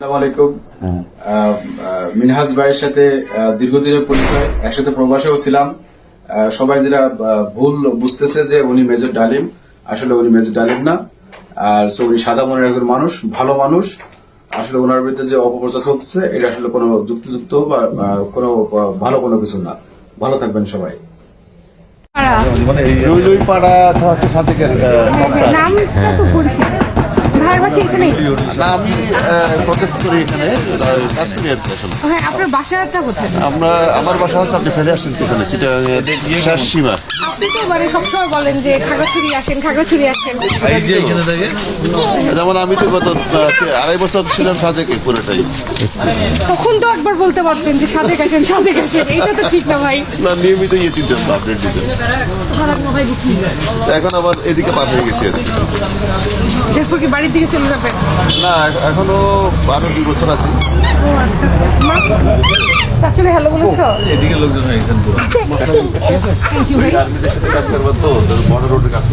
আসসালামু আলাইকুম। হ্যাঁ। মিনহাজ ভাইয়ের সাথে দীর্ঘদিনের পরিচয়। একসাথে প্রবাসেও ছিলাম। সবাই যেটা ভুল বুঝতেছে যে উনি মেজর ডালিম। আসলে উনি মেজর ডালিম না। আর উনি সাদা মনের একজন মানুষ ভালো মানুষ। আসলে ওনার বিরুদ্ধে যে অপপ্রচার চলছে এটা আসলে কোনো যুক্তিযুক্ত বা কোনো ভালো কোনো কিছু না। ভালো থাকবেন সবাই। মানে পাড়া হচ্ছে তো পরিচিত। না আমি প্রজেক্ট করি এখানে আসলে। হ্যাঁ আপনার বাসাটা কোথায়? আমরা আমার বাসা হচ্ছে আপনি ফেলে আসছেন পিছনে শেষ সীমা। আপনি তো মানে সবসময় বলেন যে খাগড়াছড়ি আসেন খাগড়াছড়ি আসেন। যেমন আমি তো গত আড়াই বছর ছিলাম সাজেকে পুরোটাই। তখন তো একবার বলতে পারতেন যে সাজে গেছেন সাজে গেছেন এটা তো ঠিক না ভাই। না নিয়মিত ইয়ে দিতেন আপডেট দিতেন এখন আবার এদিকে পার হয়ে গেছি। এরপর কি বাড়ির দিকে চলে যাবেন? না এখ- এখনও বারো দুই বছর আছি মা হ্যালো বলেছ এদিকে লোকজন হয়ে গেছেন পুরো থ্যাংক ইউ ভাই গার্মেন্টের সাথে কাজ করবার তো বড় রোডে কাজ